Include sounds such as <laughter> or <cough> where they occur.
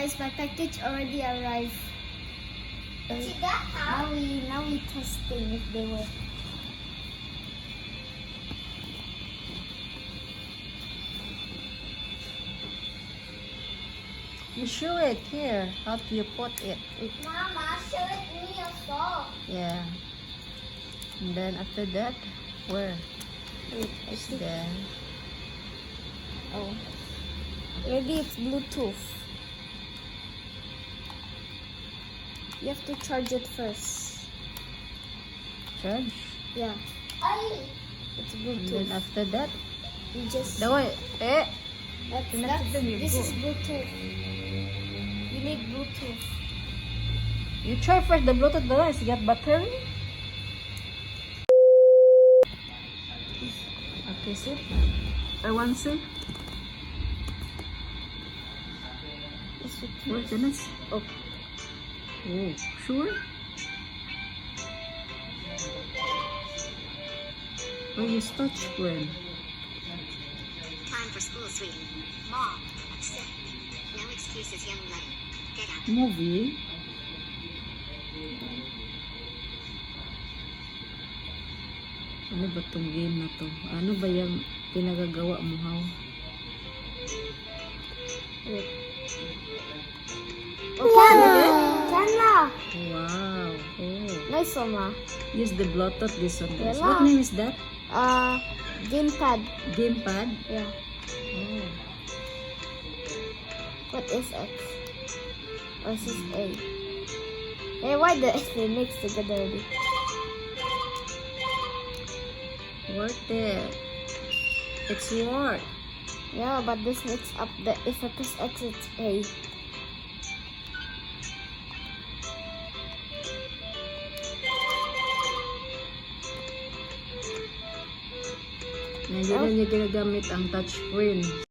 guys, my package already arrived. See uh, that? Now we now we testing if they work. You show it here. How do you put it? Mama, show it me also. Yeah. And then after that, where? Wait, I It's think. there. Oh, maybe it's Bluetooth. You have to charge it first. Charge. Yeah, it's And Bluetooth. then after that, You just the way, eh? that's, Connect that's them, you this go. is Bluetooth. You need Bluetooth. You try first the Bluetooth balance. You got battery? Okay, see? I want see. This would Where can I see? Oh. Sure? Oh, you touch when? Time for school, sweetie. Mom, I'm sick. No excuses, young lady. Get up. Movie? Ano ba tong game na to? Ano ba yung pinagagawa mo, how? Okay, Wow. Oh. Nice one, ma. Use the Bluetooth this one. guys. Wala. What name is that? Uh, gamepad. Gamepad? Yeah. Oh. What is X? Or is this A? Hey, why the <laughs> they mix together already? Worth it. It's worth. Yeah, but this makes up the if I press X it's A. Hindi na niya ginagamit ang touchscreen.